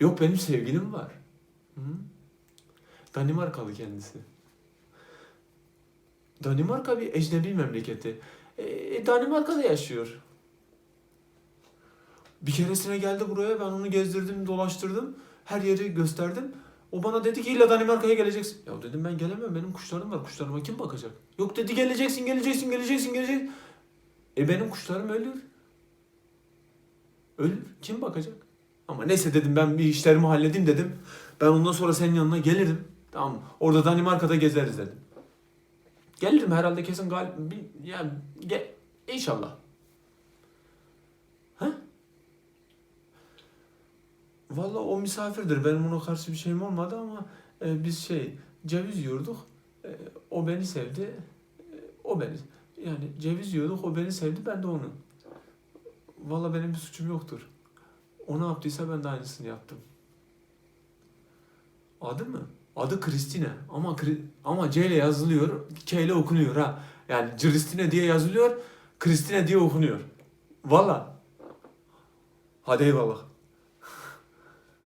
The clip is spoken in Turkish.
Yok benim sevgilim var. Hı? Danimarkalı kendisi. Danimarka bir ecnebi memleketi. E, Danimarka'da yaşıyor. Bir keresine geldi buraya ben onu gezdirdim dolaştırdım. Her yeri gösterdim. O bana dedi ki illa Danimarka'ya geleceksin. Ya dedim ben gelemem benim kuşlarım var. Kuşlarıma kim bakacak? Yok dedi geleceksin geleceksin geleceksin geleceksin. E benim kuşlarım ölür. Ölür. Kim bakacak? Ama neyse dedim ben bir işlerimi halledeyim dedim. Ben ondan sonra senin yanına gelirim. Tamam mı? Orada Danimarka'da gezeriz dedim. Gelirim herhalde kesin gal bir- yani ge inşallah. He? Vallahi o misafirdir. Benim ona karşı bir şeyim olmadı ama e, biz şey ceviz yiyorduk. E, o beni sevdi. E, o beni yani ceviz yiyorduk. O beni sevdi. Ben de onu. Vallahi benim bir suçum yoktur. O ne yaptıysa ben de aynısını yaptım. Adı mı? Adı Christine ama ama C ile yazılıyor, K ile okunuyor ha. Yani Christine diye yazılıyor, Christine diye okunuyor. Valla. Hadi eyvallah.